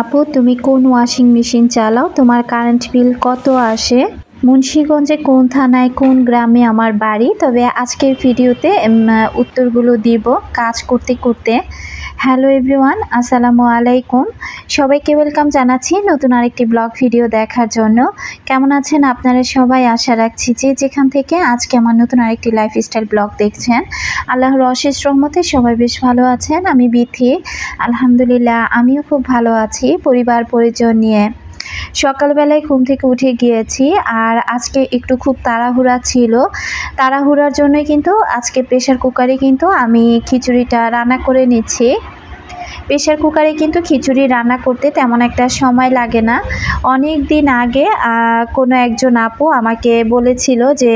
আপু, তুমি কোন ওয়াশিং মেশিন চালাও? তোমার কারেন্ট বিল কত আসে? মুন্সীগঞ্জে কোন থানায়, কোন গ্রামে আমার বাড়ি? তবে আজকের ভিডিওতে উত্তরগুলো দিব। কাজ করতে করতে হ্যালো এভরিওয়ান, আসসালামু আলাইকুম। সবাইকে ওয়েলকাম জানাচ্ছি নতুন আরেকটি ব্লগ ভিডিও দেখার জন্য। কেমন আছেন আপনারা সবাই? আশা রাখছি যে যেখান থেকে আজকে আমার নতুন আরেকটি লাইফস্টাইল ব্লগ দেখছেন, আল্লাহর অশেষ রহমতে সবাই বেশ ভালো আছেন। আমি বিথি, আলহামদুলিল্লাহ, আমিও খুব ভালো আছি। পরিবার, পরিজন নিয়ে সকালবেলায় ঘুম থেকে উঠে গিয়েছি আর আজকে একটু খুব তাড়াহুড়া ছিল। তাড়াহুড়ার জন্য কিন্তু আজকে প্রেশার কুকারে কিন্তু আমি খিচুড়িটা রান্না করে নিচ্ছি। প্রেশার কুকারে কিন্তু খিচুড়ি রান্না করতে তেমন একটা সময় লাগে না। অনেক দিন আগে কোনো একজন আপু আমাকে বলেছিল যে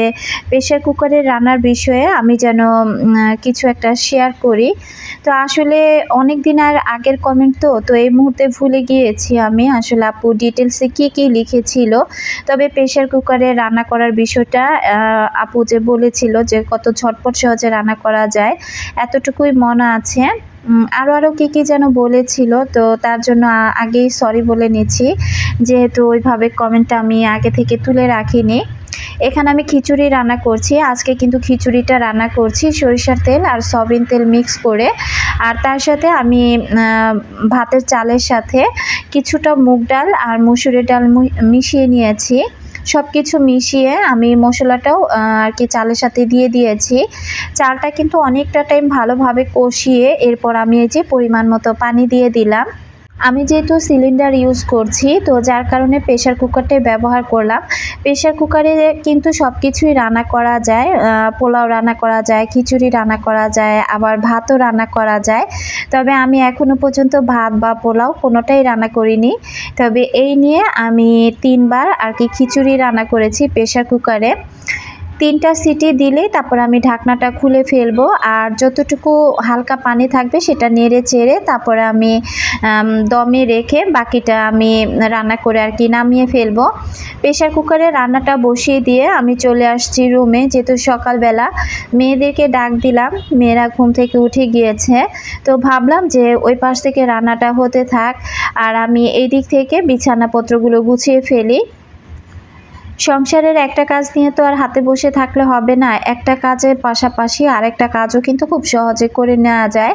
প্রেশার কুকারে রান্নার বিষয়ে আমি যেন কিছু একটা শেয়ার করি। তো আসলে অনেক দিন আর আগের কমেন্ট তো তো এই মুহূর্তে ভুলে গিয়েছি আমি। আসলে আপু ডিটেলসে কী কী লিখেছিল? তবে প্রেশার কুকারে রান্না করার বিষয়টা আপু যে বলেছিল যে, কত ঝটপট সহজে রান্না করা যায়, এতটুকুই মনে আছে। আরও আরও কী কী যেন বলেছিল, তো তার জন্য আগেই সরি বলে নিচ্ছি। যেহেতু ওইভাবে কমেন্টটা আমি আগে থেকে তুলে রাখিনি। এখানে আমি খিচুড়ি রান্না করছি। আজকে কিন্তু খিচুড়িটা রান্না করছি সরিষার তেল আর সয়াবিন তেল মিক্স করে। আর তার সাথে আমি ভাতের চালের সাথে কিছুটা মুগ ডাল আর মুসুরের ডাল মিশিয়ে নিয়েছি। সব কিছু মিশিয়ে আমি মশলাটাও আর কি চালের সাথে দিয়ে দিয়েছি। চালটা কিন্তু অনেকটা টাইম ভালোভাবে কষিয়ে এরপর আমি এই যে পরিমাণ মতো পানি দিয়ে দিলাম। আমি যেহেতু সিলিন্ডার ইউজ করছি, তো যার কারণে প্রেশার কুকারটাই ব্যবহার করলাম। প্রেশার কুকারে কিন্তু সব কিছুই রান্না করা যায় পোলাও রান্না করা যায়, খিচুড়ি রান্না করা যায়, আবার ভাতও রান্না করা যায়। তবে আমি এখনও পর্যন্ত ভাত বা পোলাও কোনোটাই রান্না করিনি। তবে এই নিয়ে আমি তিনবার আর কি খিচুড়ি রান্না করেছি প্রেশার কুকারে তিনটা সিটি দিলেই তারপর আমি ঢাকনাটা খুলে ফেলব। আর যতটুকু হালকা পানি থাকবে সেটা নেড়ে চেড়ে তারপরে আমি দমে রেখে বাকিটা আমি রান্না করে আর কি নামিয়ে ফেলব। প্রেশার কুকারে রান্নাটা বসিয়ে দিয়ে আমি চলে আসছি রুমে। যেহেতু সকালবেলা মেয়েদেরকে ডাক দিলাম, মেয়েরা ঘুম থেকে উঠে গিয়েছে। তো ভাবলাম যে ওই পাশ থেকে রান্নাটা হতে থাক। আর আমি এই দিক থেকে বিছানাপত্রগুলো গুছিয়ে ফেলি। সংসারের একটা কাজ নিয়ে তো আর হাতে বসে থাকলে হবে না। একটা কাজের পাশাপাশি আরেকটা কাজও কিন্তু খুব সহজে করে নেওয়া যায়।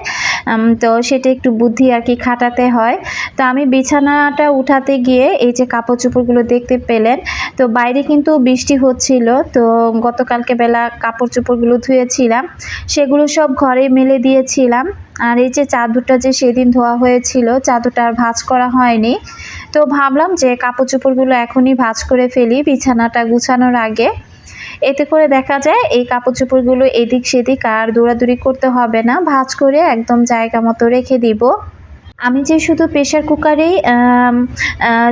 তো সেটা একটু বুদ্ধি আর কি খাটাতে হয়। তো আমি বিছানাটা উঠাতে গিয়ে এই যে কাপড় চোপড়গুলো দেখতে পেলেন, তো বাইরে কিন্তু বৃষ্টি হচ্ছিল। তো গতকালকে বেলা কাপড় চোপড়গুলো ধুয়েছিলাম, সেগুলো সব ঘরে মেলে দিয়েছিলাম। আর এই যে চাদরটা যে সেদিন ধোয়া হয়েছিল, চাদরটা আর ভাঁজ করা হয়নি। তো ভাবলাম যে কাপড় চোপড়গুলো এখনই ভাজ করে ফেলি, বিছানাটা গুছানোর আগে। এতে করে দেখা যায় এই কাপড় চোপড়গুলো এদিক সেদিক আর দৌড়াদৌড়ি করতে হবে না, ভাজ করে একদম জায়গা মতো রেখে দিব। আমি যে শুধু প্রেশার কুকারেই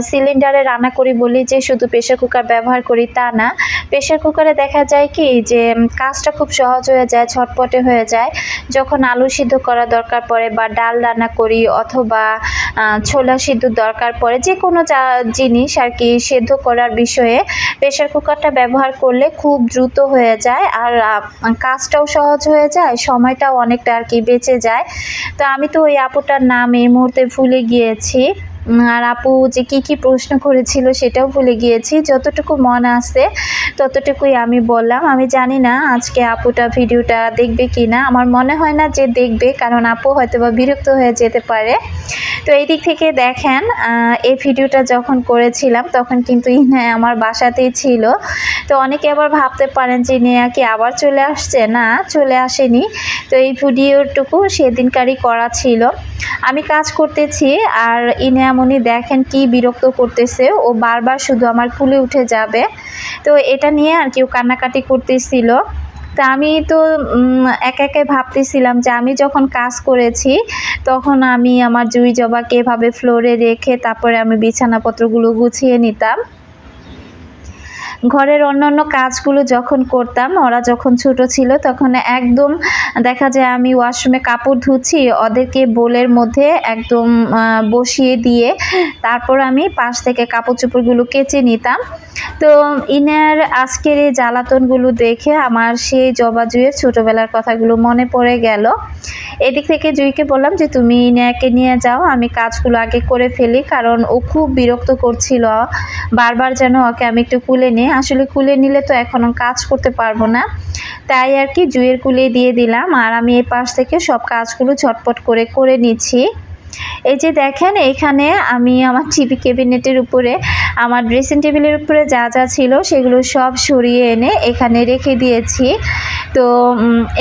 সিলিন্ডারে রান্না করি বলি যে শুধু প্রেশার কুকার ব্যবহার করি তা না। প্রেশার কুকারে দেখা যায় কি, যে কাজটা খুব সহজ হয়ে যায়, ছটপটে হয়ে যায়। যখন আলু সিদ্ধ করা দরকার পড়ে বা ডাল রান্না করি অথবা ছোলা সিদ্ধ দরকার পড়ে, যে কোনো জিনিস আর কি সেদ্ধ করার বিষয়ে প্রেশার কুকারটা ব্যবহার করলে খুব দ্রুত হয়ে যায় আর কাজটাও সহজ হয়ে যায়, সময়টাও অনেকটা আর কি বেঁচে যায়। তো আমি তো ওই আপুটার নাম মুহূর্তে ভুলে গিয়েছি। আর আপু যে কি কি প্রশ্ন করেছিল সেটাও ভুলে গিয়েছি। যতটুকু মন আছে, ততটুকুই আমি বললাম। আমি জানি না আজকে আপুটা ভিডিওটা দেখবে কি না আমার মনে হয় না যে দেখবে, কারণ আপু হয়তো বা বিরক্ত হয়ে যেতে পারে। তো এই দিক থেকে দেখেন এই ভিডিওটা যখন করেছিলাম, তখন কিন্তু ইনা আমার বাসাতেই ছিল। তো অনেকে আবার ভাবতে পারেন যে নেয়া কি আবার চলে আসছে? না, চলে আসেনি। তো এই ভিডিওটুকু সেদিনকারই করা ছিল। আমি কাজ করতেছি, আর ইনামনি দেখেন কি বিরক্ত করতেছে। ও বারবার শুধু আমার কুলে উঠে যাবে। তো এটা নিয়ে আর কেউ কান্নাকাটি করতেছিল। তা আমি তো একা একা ভাবতেছিলাম যে আমি যখন কাজ করেছি, তখন আমি আমার জুই জবাকে এভাবে ফ্লোরে রেখে তারপরে আমি বিছানাপত্রগুলো গুছিয়ে নিতাম। ঘরের অন্যান্য কাজগুলো যখন করতাম, ওরা যখন ছোট ছিল তখন একদম দেখা যায় আমি ওয়াশরুমে কাপড় ধুচ্ছি, ওদেরকে বোলের মধ্যে একদম বসিয়ে দিয়ে তারপর আমি পাশ থেকে কাপড় চোপড়গুলো কেচে নিতাম। তো ইনার আজকের এই জ্বালাতনগুলো দেখে আমার সেই জবা জুয়ের ছোটোবেলার কথাগুলো মনে পড়ে গেল। এদিক থেকে জুইকে বললাম যে, তুমি ইনাকে নিয়ে যাও, আমি কাজগুলো আগে করে ফেলি। কারণ ও খুব বিরক্ত করছিল। বারবার যেন ওকে আমি একটু কুলে নিই আসলে কুলে নিলে তো এখনও কাজ করতে পারব না। তাই আর কি জুয়ের কুলে দিয়ে দিলাম। আর আমি এই পাশ থেকে সব কাজগুলো ছটপট করে করে নিচ্ছি। এই যে দেখেন, এখানে আমি আমার টিভি ক্যাবিনেটের উপরে আমার ড্রেসিং টেবিলের উপরে যা যা ছিল সেগুলো সব সরিয়ে এনে এখানে রেখে দিয়েছি। তো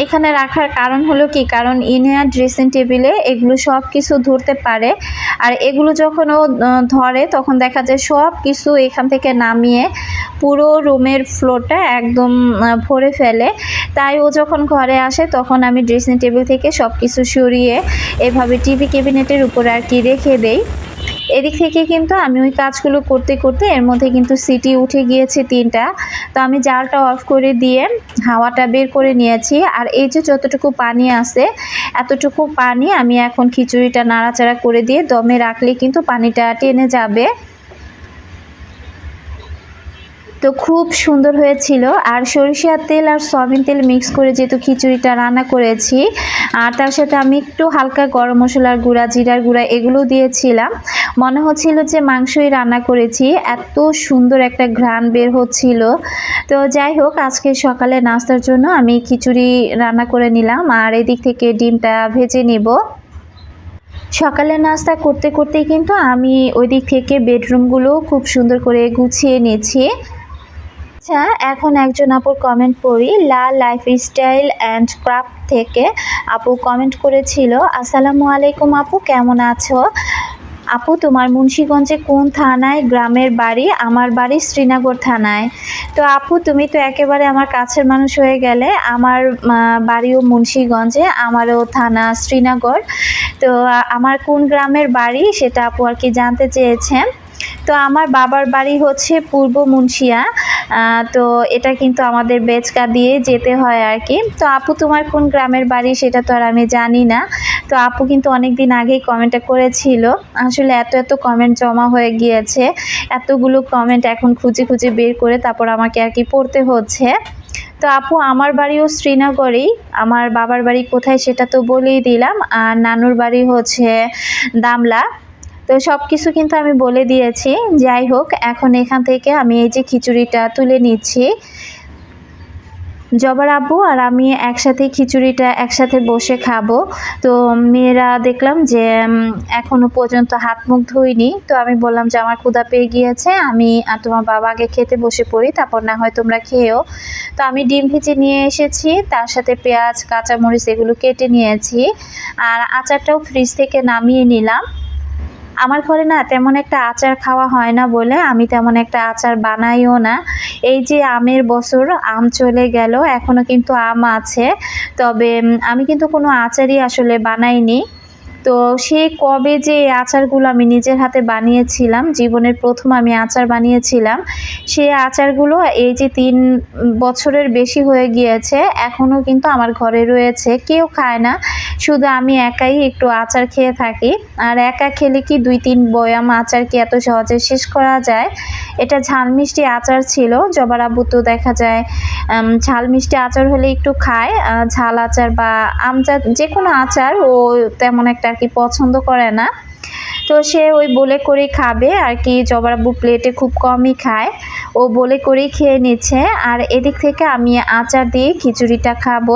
এখানে রাখার কারণ হলো কি? কারণ ইনিয়ার ড্রেসিং টেবিলে এগুলো সব কিছু ধরতে পারে। আর এগুলো যখন ও ধরে তখন দেখা যায় সব কিছু এখান থেকে নামিয়ে পুরো রুমের ফ্লোরটা একদম ভরে ফেলে। তাই ও যখন ঘরে আসে তখন আমি ড্রেসিং টেবিল থেকে সব কিছু সরিয়ে এভাবে টিভি ক্যাবিনেটের উপরে আর কি রেখে দেই। এদিক থেকে কিন্তু আমি ওই কাজগুলো করতে করতে এর মধ্যে কিন্তু সিটি উঠে গিয়েছে তিনটা। তো আমি জালটা অফ করে দিয়ে হাওয়াটা বের করে নিয়েছি। আর এই যে যতটুকু পানি আছে, এতটুকু পানি আমি এখন খিচুড়িটা নাড়াচাড়া করে দিয়ে দমে রাখলে কিন্তু পানিটা টেনে যাবে। তো খুব সুন্দর হয়েছিল। আর সরিষার তেল আর সয়াবিন তেল মিক্স করে যেহেতু খিচুড়িটা রান্না করেছি, আর তার সাথে আমি একটু হালকা গরম মশলার গুঁড়া, জিরার গুঁড়া এগুলো দিয়েছিলাম। মনে হচ্ছিল যে মাংসই রান্না করেছি, এত সুন্দর একটা ঘ্রাণ বের হচ্ছিল। তো যাই হোক, আজকে সকালে নাস্তার জন্য আমি খিচুড়ি রান্না করে নিলাম, আর এদিক থেকে ডিমটা ভেজে নিব। সকালে নাস্তা করতে করতেই কিন্তু আমি ওই দিক থেকে বেডরুমগুলো খুব সুন্দর করে গুছিয়ে নিয়েছি আচ্ছা এখন একজন আপুর কমেন্ট পড়ি। লা লাইফ স্টাইল অ্যান্ড ক্রাফট থেকে আপু কমেন্ট করেছিল, আসসালামু আলাইকুম আপু, কেমন আছো? আপু, তোমার মুন্সীগঞ্জে কোন থানায়? গ্রামের বাড়ি? আমার বাড়ি শ্রীনগর থানায়। তো আপু, তুমি তো একেবারে আমার কাছের মানুষ হয়ে গেলে। আমার বাড়িও মুন্সীগঞ্জে, আমারও থানা শ্রীনগর। তো আমার কোন গ্রামের বাড়ি সেটা আপু আর কি জানতে চেয়েছেন। তো আমার বাবার বাড়ি হচ্ছে পূর্ব মুন্সিয়া তো এটা কিন্তু আমাদের বেচকা দিয়ে যেতে হয় আর কি তো আপু, তোমার কোন গ্রামের বাড়ি সেটা তো আর আমি জানি না। তো আপু কিন্তু অনেক দিন আগেই কমেন্টটা করেছিল, আসলে এত এত কমেন্ট জমা হয়ে গিয়েছে, এতগুলো কমেন্ট এখন খুঁজে খুঁজে বের করে তারপর আমাকে আর কি পড়তে হচ্ছে। তো আপু, আমার বাড়িও শ্রীনগরেই, আমার বাবার বাড়ি কোথায় সেটা তো বলেই দিলাম, আর নানুর বাড়ি হচ্ছে দামলা। তো সব কিছু কিন্তু আমি বলে দিয়েছি। যাই হোক, এখন এখান থেকে আমি এই যে খিচুড়িটা তুলে নিচ্ছি। জবার আব্বু আর আমি একসাথে খিচুড়িটা একসাথে বসে খাব। তো মেয়েরা দেখলাম যে এখনও পর্যন্ত হাত মুখ ধুইনি। তো আমি বললাম যে, আমার ক্ষুদা পেয়ে গিয়েছে, আমি আর তোমার বাবা আগে খেতে বসে পড়ি, তারপর না হয় তোমরা খেয়েও। তো আমি ডিম ভেজে নিয়ে এসেছি, তার সাথে পেঁয়াজ, কাঁচামরিচ এগুলো কেটে নিয়েছি। আর আচারটাও ফ্রিজ থেকে নামিয়ে নিলাম। আমার ঘরে না তেমন একটা আচার খাওয়া হয় না বলে আমি তেমন একটা আচার বানাইও না। এই যে আমের বছর, আম চলে গেল এখনও কিন্তু আম আছে। তবে আমি কিন্তু কোনো আচারই আসলে বানাইনি। তো সে কবে যে আচারগুলো আমি নিজের হাতে বানিয়েছিলাম, জীবনের প্রথম আমি আচার বানিয়েছিলাম সেই আচারগুলো এই যে তিন বছরের বেশি হয়ে গিয়েছে, এখনও কিন্তু আমার ঘরে রয়েছে। কেউ খায় না, শুধু আমি একাই একটু আচার খেয়ে থাকি। আর একা খেলে কি দুই তিন বয়াম আচার কি এত সহজে শেষ করা যায়? এটা ঝাল মিষ্টি আচার ছিল, জবার আব্বু তো দেখা যায় ঝাল মিষ্টি আচার হলে একটু খায়। ঝাল আচার বা আমচা যে কোনো আচার ও তেমন একটা আর কি পছন্দ করে না। তো সে ওই বলে করেই খাবে। আর কি জবরাব্বু প্লেটে খুব কমই খায়। ও বলে করেই খেয়ে নিচ্ছে। আর এদিক থেকে আমি আচার দিয়ে খিচুড়িটা খাব।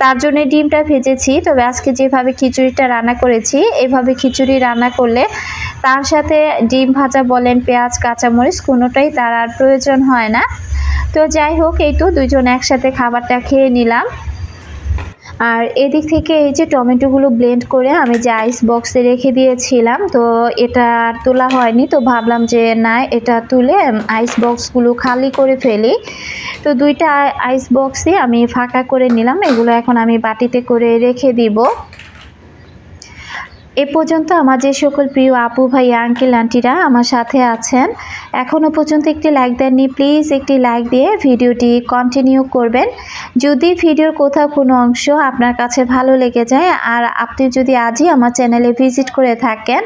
তার জন্য ডিমটা ভেজেছি। তবে আজকে যেভাবে খিচুড়িটা রান্না করেছি, এভাবে খিচুড়ি রান্না করলে তার সাথে ডিম ভাজা বলেন, পেঁয়াজ, কাঁচামরিচ, কোনোটাই তার আর প্রয়োজন হয় না। তো যাই হোক, এই তো দুজন একসাথে খাবারটা খেয়ে নিলাম। আর এদিক থেকে এই যে টমেটোগুলো ব্লেন্ড করে আমি যে আইস বক্সে রেখে দিয়েছিলাম, তো এটা আর তোলা হয়নি, তো ভাবলাম যে না, এটা তুলে আইস বক্সগুলো খালি করে ফেলি। তো দুইটা আইস বক্সই আমি ফাঁকা করে নিলাম, এগুলো এখন আমি বাটিতে করে রেখে দিব। এ পর্যন্ত আমার যে সকল প্রিয় আপু ভাই আঙ্কেল আন্টিরা আমার সাথে আছেন এখনও পর্যন্ত একটি লাইক দেননি প্লিজ একটি লাইক দিয়ে ভিডিওটি কন্টিনিউ করবেন। যদি ভিডিওর কোথাও কোনো অংশ আপনার কাছে ভালো লেগে যায় আর আপনি যদি আজই আমার চ্যানেলে ভিজিট করে থাকেন,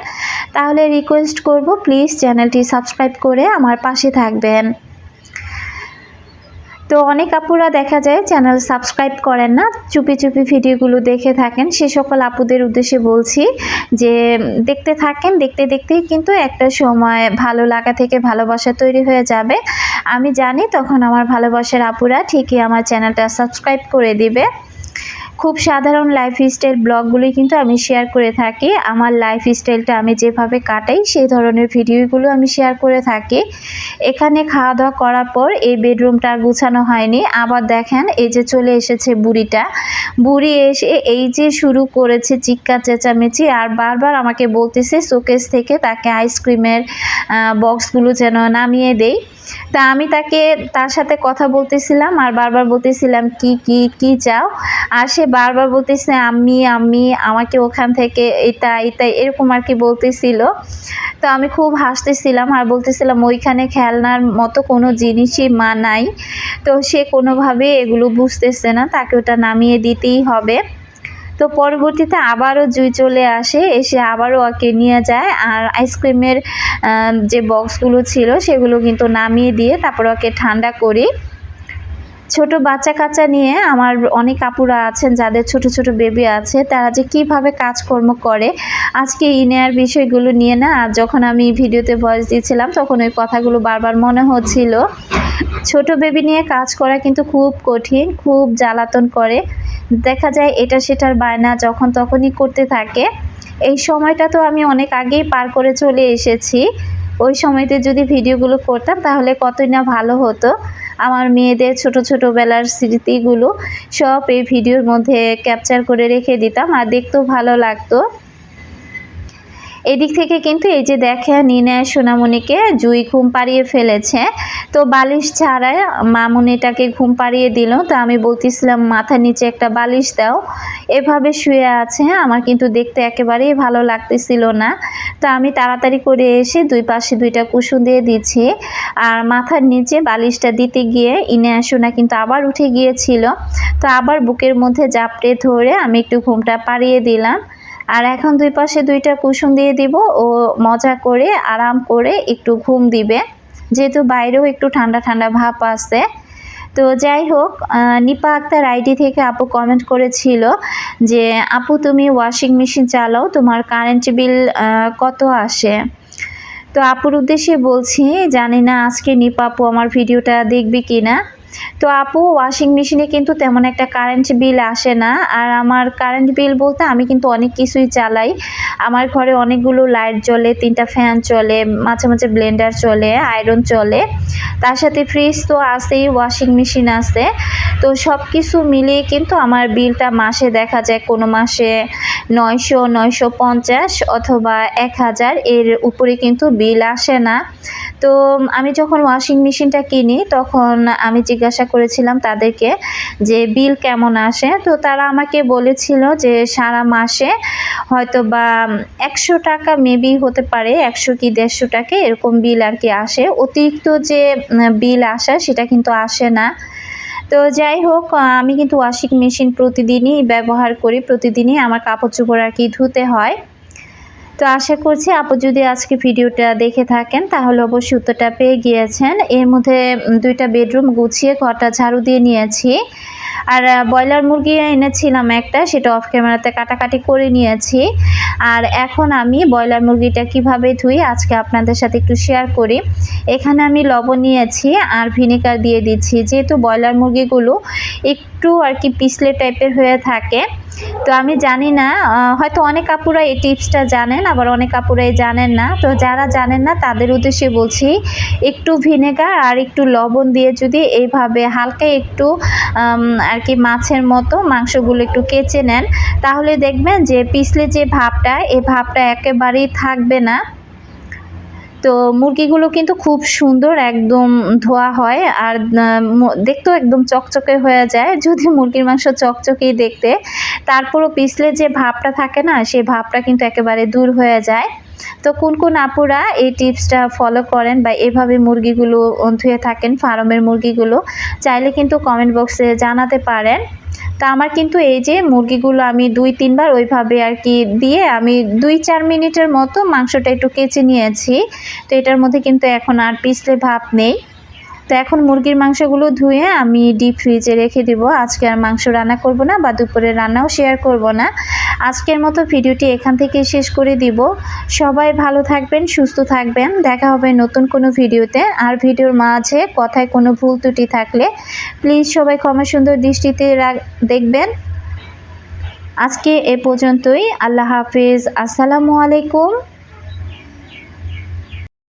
তাহলে রিকোয়েস্ট করব প্লিজ চ্যানেলটি সাবস্ক্রাইব করে আমার পাশে থাকবেন। তো অনেক আপুরা দেখা যায় চ্যানেল সাবস্ক্রাইব করেন না, চুপি চুপি ভিডিওগুলো দেখে থাকেন। সে সকল আপুদের উদ্দেশ্যে বলছি যে, দেখতে থাকেন, দেখতে দেখতেই কিন্তু একটা সময় ভালো লাগা থেকে ভালোবাসা তৈরি হয়ে যাবে। আমি জানি তখন আমার ভালোবাসার আপুরা ঠিকই আমার চ্যানেলটা সাবস্ক্রাইব করে দিবে। খুব সাধারণ লাইফস্টাইল ব্লগগুলোই কিন্তু আমি শেয়ার করে থাকি। আমার লাইফস্টাইলটা আমি যেভাবে কাটাই, সেই ধরনের ভিডিওগুলো আমি শেয়ার করে থাকি। এখানে খাওয়া দাওয়া করার পর এই বেডরুমটা আর গুছানো হয়নি। আবার দেখেন, এই যে চলে এসেছে বুড়িটা। বুড়ি এসে এই যে শুরু করেছে চিক্কা চেঁচামেচি আর বারবার আমাকে বলতেছে, শোকেস থেকে তাকে আইসক্রিমের বক্সগুলো যেন নামিয়ে দেই। তা আমি তাকে, তার সাথে কথা বলতেছিলাম আর বারবার বলতেছিলাম, কি কি কি চাও? আর সে বারবার বলতেছে আমি আমি আমাকে ওখান থেকে এটা এটা, এরকম আর কি বলতেছিল। তো আমি খুব হাসতেছিলাম আর বলতেছিলাম, ওইখানে খেলনার মতো কোনো জিনিসই মা নাই। তো সে কোনোভাবে এগুলো বুঝতেছে না, তাকে ওটা নামিয়ে দিতেই হবে। তো পরবর্তীতে আবারও জুই চলে আসে, এসে আবারও ওকে নিয়ে যায় আর আইসক্রিমের যে বক্সগুলো ছিল সেগুলো কিন্তু নামিয়ে দিয়ে তারপর ওকে ঠান্ডা করি। ছোট বাচ্চা কাচ্চা নিয়ে আমার অনেক আপুরা আছেন, যাদের ছোট ছোট বেবি আছে, তারা যে কীভাবে কাজকর্ম করে, আজকে ইনেয়ার বিষয়গুলো নিয়ে না, আর যখন আমি ভিডিওতে ভয়েস দিয়েছিলাম, তখন ওই কথাগুলো বারবার মনে হচ্ছিল। ছোট বেবি নিয়ে কাজ করা কিন্তু খুব কঠিন, খুব জ্বালাতন করে। দেখা যায় এটা সেটার বায়না যখন তখনই করতে থাকে। এই সময়টা তো আমি অনেক আগেই পার করে চলে এসেছি। ওই সময়তে যদি ভিডিওগুলো করতাম, তাহলে কতই না ভালো হতো। আমার মেয়েদের ছোট ছোটোবেলার স্মৃতিগুলো সব এই ভিডিওর মধ্যে ক্যাপচার করে রেখে দিতাম আর দেখতেও ভালো লাগতো। এদিক থেকে কিন্তু এই যে দেখে নিনে সোনামণিকে জুই ঘুম পাড়িয়ে ফেলেছে। তো বালিশ ছাড়ায় মামুনিটাকে ঘুম পাড়িয়ে দিল। তো আমি বলতেছিলাম মাথার নিচে একটা বালিশ দাও। এভাবে শুয়ে আছে। আমার কিন্তু দেখতে একেবারেই ভালো লাগতেছিল না। তো আমি তাড়াতাড়ি করে এসে দুই পাশে দুইটা কুসুন দিয়ে দিচ্ছি। আর মাথার নিচে বালিশটা দিতে গিয়ে ইনে সোনা কিন্তু আবার উঠে গিয়েছিল। তো আবার বুকের মধ্যে জাপটে ধরে আমি একটু ঘুমটা পাড়িয়ে দিলাম। আর এখন দুই পাশে দুইটা কুসুম দিয়ে দিব ও মজা করে, আরাম করে একটু ঘুম দিবে। যেহেতু বাইরেও একটু ঠান্ডা ঠান্ডা ভাব আছে। তো যাই হোক নিপা আক্তার আইডি থেকে আপু কমেন্ট করেছিল যে, আপু, তুমি ওয়াশিং মেশিন চালাও, তোমার কারেন্ট বিল কত আসে? তো আপুর উদ্দেশ্যে বলছি, জানি না আজকে নিপা আপু আমার ভিডিওটা দেখবে কি না তো আপু ওয়াশিং মেশিনে কিন্তু তেমন একটা কারেন্ট বিল আসে না। আর আমার কারেন্ট বিল বলতে আমি কিন্তু অনেক কিছুই চালাই। আমার ঘরে অনেকগুলো লাইট জ্বলে, তিনটা ফ্যান চলে, মাঝে মাঝে ব্লেন্ডার চলে আয়রন চলে। তার সাথে ফ্রিজ তো আসেই ওয়াশিং মেশিন আছে। তো সব কিছু মিলিয়ে কিন্তু আমার বিলটা মাসে দেখা যায়, কোনো মাসে নয়শো নয়শো পঞ্চাশ অথবা এক হাজার এর উপরে কিন্তু বিল আসে না। তো আমি যখন ওয়াশিং মেশিনটা কিনি, তখন আমি জিজ্ঞাসা করেছিলাম তাদেরকে যে বিল কেমন আসে? তো তারা আমাকে বলেছিল যে সারা মাসে হয়তো বা একশো টাকা মেবি হতে পারে, একশো কি দেড়শো টাকা এরকম বিল আর কি আসে। অতিরিক্ত যে বিল আসা সেটা কিন্তু আসে না। তো যাই হোক আমি কিন্তু ওয়াশিং মেশিন প্রতিদিনই ব্যবহার করি, প্রতিদিনই আমার কাপড় চোপড় আর কি ধুতে হয়। তো আশা করছি আপু যদি আজকে ভিডিওটা দেখে থাকেন, তাহলে অবশ্যই উত্তরটা পেয়ে গিয়েছেন। এর মধ্যে দুইটা বেডরুম গুছিয়ে ঘরটা ঝাড়ু দিয়ে নিয়েছি। আর ব্রয়লার মুরগি এনেছিলাম একটা, সেটা অফ ক্যামেরাতে কাটাকাটি করে নিয়েছি। আর এখন আমি ব্রয়লার মুরগিটা কীভাবে ধুই, আজকে আপনাদের সাথে একটু শেয়ার করি। এখানে আমি লবণ নিয়েছি আর ভিনেগার দিয়ে দিচ্ছি। যেহেতু ব্রয়লার মুরগিগুলো একটু আর কি পিছলে টাইপের হয়ে থাকে তো আমি জানি না হয়তো অনেক কাপুরা এই টিপসটা জানেন, আবার অনেক কাপুরাই জানেন না। তো যারা জানেন না, তাদের উদ্দেশ্যে বলছি, একটু ভিনেগার আর একটু লবণ দিয়ে যদি এইভাবে হালকা একটু আর কি মাছের মতো মাংসগুলো একটু কেচে নেন, তাহলে দেখবেন যে পিছলে যে ভাবটা, এই ভাবটা একেবারেই থাকবে না। তো মুরগিগুলো কিন্তু খুব সুন্দর, একদম ধোয়া হয় আর দেখতেও একদম চকচকে হয়ে যায়। যদি মুরগির মাংস চকচকেই দেখতে, তারপরও পিছলে যে ভাবটা থাকে না সেই ভাবটা কিন্তু একেবারে দূর হয়ে যায়। তো কোন কোন আপুরা এই টিপসটা ফলো করেন বা এভাবে মুরগিগুলো ধুয়ে থাকেন, ফার্মের মুরগিগুলো, চাইলে কিন্তু কমেন্ট বক্সে জানাতে পারেন। তা আমার কিন্তু এই যে মুরগিগুলো আমি দুই, তিনবার ওইভাবে আর কি দিয়ে আমি দুই, চার মিনিটের মতো মাংসটা একটু কেচে নিয়েছি। তো এটার মধ্যে কিন্তু এখন আর পিছলে ভাব নেই। তো এখন মুরগির মাংসগুলো ধুয়ে আমি ডিপ ফ্রিজে রেখে দিব। আজকে আর মাংস রান্না করব না বা দুপুরে রান্নাও শেয়ার করব না। আজকের মতো ভিডিওটি এখান থেকে শেষ করে দিব। সবাই ভালো থাকবেন, সুস্থ থাকবেন। দেখা হবে নতুন কোনো ভিডিওতে। আর ভিডিওর মাঝে কথায় কোনো ভুল ত্রুটি থাকলে প্লিজ সবাই ক্ষমা সুন্দর দৃষ্টিতে দেখবেন। আজকে এ পর্যন্তই। আল্লাহ হাফিজ। আসসালামু আলাইকুম।